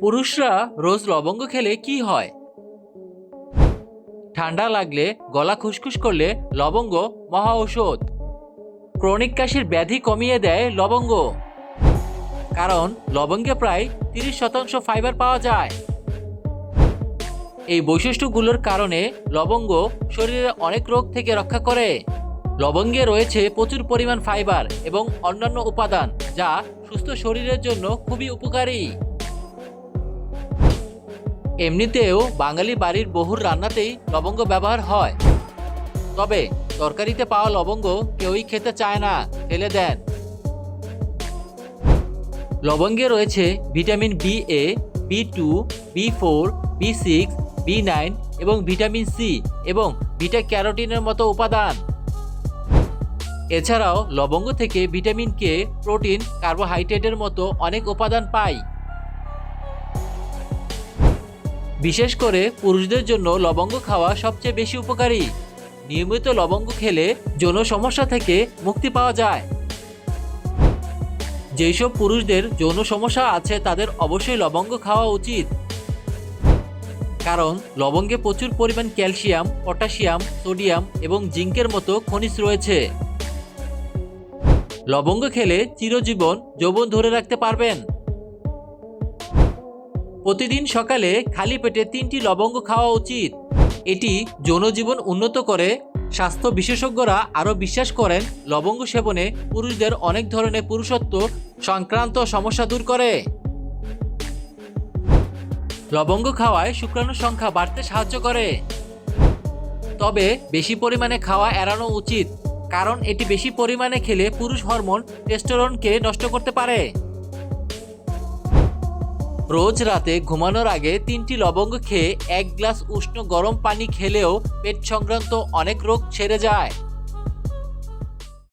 পুরুষরা রোজ লবঙ্গ খেলে কি হয়? ঠান্ডা লাগলে, গলা খুসখুস করলে লবঙ্গ মহা ঔষধ। ক্রনিক কাশির ব্যাধি কমিয়ে দেয় লবঙ্গ। কারণ লবঙ্গে প্রায় তিরিশ শতাংশ ফাইবার পাওয়া যায়। এই বৈশিষ্ট্যগুলোর কারণে লবঙ্গ শরীরে অনেক রোগ থেকে রক্ষা করে। লবঙ্গে রয়েছে প্রচুর পরিমাণ ফাইবার এবং অন্যান্য উপাদান যা সুস্থ শরীরের জন্য খুবই উপকারী। এমনিতেও বাঙালি বাড়ির বহুর রান্নাতেই লবঙ্গ ব্যবহার হয়। তবে তরকারিতে পাওয়া লবঙ্গ কেউই খেতে চায় না, ফেলে দেন। লবঙ্গে রয়েছে vitamin B A B two B four B six B nine এবং ভিটামিন সি এবং ভিটা ক্যারোটিনের মতো উপাদান। এছাড়াও লবঙ্গ থেকে ভিটামিন কে প্রোটিন, কার্বোহাইড্রেটের মতো অনেক উপাদান পাই। বিশেষ করে পুরুষদের জন্য লবঙ্গ খাওয়া সবচেয়ে বেশি উপকারী। নিয়মিত লবঙ্গ খেলে যৌন সমস্যা থেকে মুক্তি পাওয়া যায়। যেসব পুরুষদের যৌন সমস্যা আছে, তাদের অবশ্যই লবঙ্গ খাওয়া উচিত। কারণ, লবঙ্গে প্রচুর পরিমাণ ক্যালসিয়াম, পটাশিয়াম, সোডিয়াম এবং জিঙ্কের মতো খনিজ রয়েছে। লবঙ্গ খেলে চিরজীবন যৌবন ধরে রাখতে পারবেন। প্রতিদিন সকালে খালি পেটে তিনটি লবঙ্গ খাওয়া উচিত। এটি যৌনজীবন উন্নত করে। স্বাস্থ্য বিশেষজ্ঞরা আরও বিশ্বাস করেন, লবঙ্গ সেবনে পুরুষদের অনেক ধরনের পুরুষত্ব সংক্রান্ত সমস্যা দূর করে। লবঙ্গ খাওয়ায় শুক্রাণুর সংখ্যা বাড়তে সাহায্য করে। তবে বেশি পরিমাণে খাওয়া এড়ানো উচিত, কারণ এটি বেশি পরিমাণে খেলে পুরুষ হরমোন টেস্টোরনকে নষ্ট করতে পারে। রোজ রাতে ঘুমানোর আগে তিনটি লবঙ্গ খেয়ে এক গ্লাস উষ্ণ গরম পানি খেলেও পেট সংক্রান্ত অনেক রোগ ছেড়ে যায়।